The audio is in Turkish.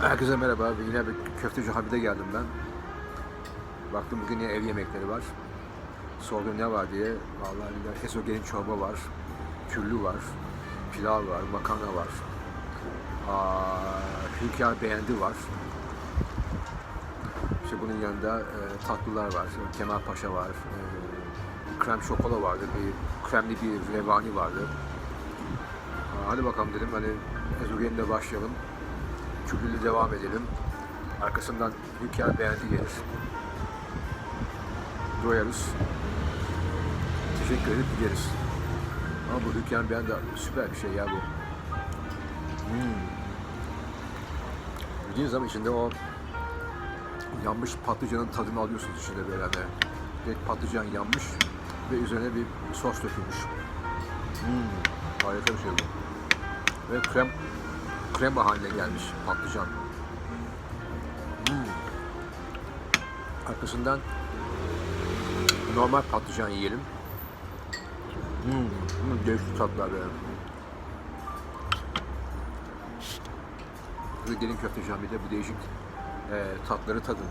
Herkese merhaba. Yine bir köfteci Habib'e geldim ben. Baktım bugün yine ev yemekleri var. Sordum ne var diye. Vallahi billahi ezogelin çorba var. Küllü var. Pilav var. Makarna var. Aa, hünkâr beğendi var. İşte bunun yanında e, tatlılar var. Kemal Paşa var. E, krem şokola vardı. Bir kremli bir revani vardı. Aa, hadi bakalım dedim. Hani ezogelinle başlayalım. Küllüyle devam edelim. Arkasından hünkâr beğendi gelir. Doyarız. Teşekkür edip gideriz. Ama bu hünkâr beğendi süper bir şey ya bu. Hmm. Yediğin zaman içinde o yanmış patlıcanın tadını alıyorsunuz içinde böyle hani. Direkt patlıcan yanmış ve üzerine bir sos dökülmüş. Hmm. Harika bir şey bu. Ve krem krema haline gelmiş patlıcan. Hmm. Arkasından normal patlıcan yiyelim. Hmm. Hmm. Değişik tatlar böyle. Ve gelin köfte camide bu değişik e, tatları tadın.